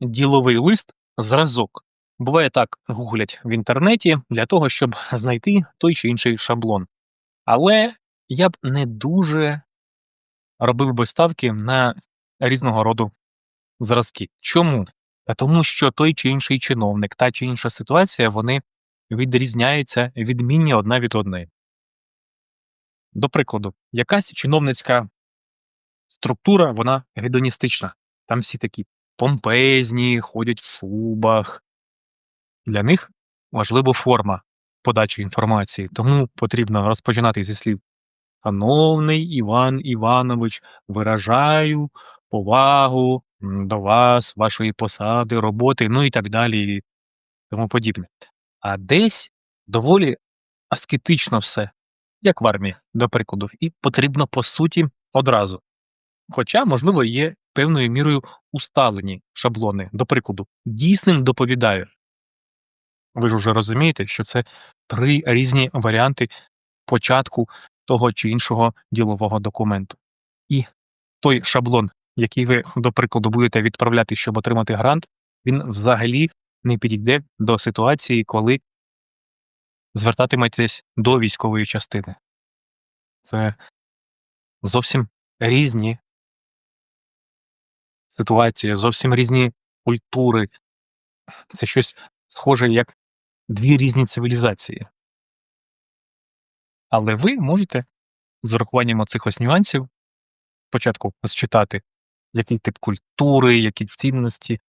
діловий лист зразок. Буває так, гуглять в інтернеті для того, щоб знайти той чи інший шаблон. Але я б не дуже робив би ставки на різного роду зразки. Чому? Та тому, що той чи інший чиновник, та чи інша ситуація, вони відрізняються відмінні одна від одної. До прикладу, якась чиновницька структура, вона гедоністична. Там всі такі помпезні, ходять в шубах. Для них важлива форма подачі інформації, тому потрібно розпочинати зі слів Шановний Іван Іванович, виражаю повагу до вас, вашої посади, роботи, ну і так далі, і тому подібне. А десь доволі аскетично все, як в армії, до прикладу, і потрібно по суті одразу. Хоча, можливо, є певною мірою усталені шаблони, до прикладу, дійсним доповідаю. Ви ж уже розумієте, що це три різні варіанти початку того чи іншого ділового документу. І той шаблон, який ви, до прикладу, будете відправляти, щоб отримати грант, він взагалі не підійде до ситуації, коли звертатиметесь до військової частини. Це зовсім різні ситуації, зовсім різні культури. Це щось схоже як дві різні цивілізації. Але ви можете з урахуванням цих ось нюансів спочатку зчитати, який тип культури, які цінності,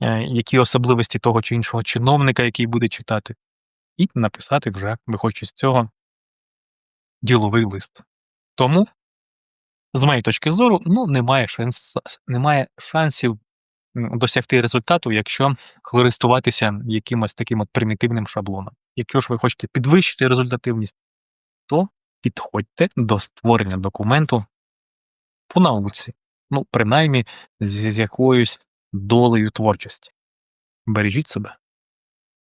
е, які особливості того чи іншого чиновника, який буде читати, і написати вже, виходячи з цього, діловий лист. Тому, з моєї точки зору, ну, немає, шанс, немає шансів досягти результату, якщо користуватися якимось таким от примітивним шаблоном. Якщо ж ви хочете підвищити результативність, то підходьте до створення документу по науці, ну, принаймні з якоюсь долею творчості. Бережіть себе.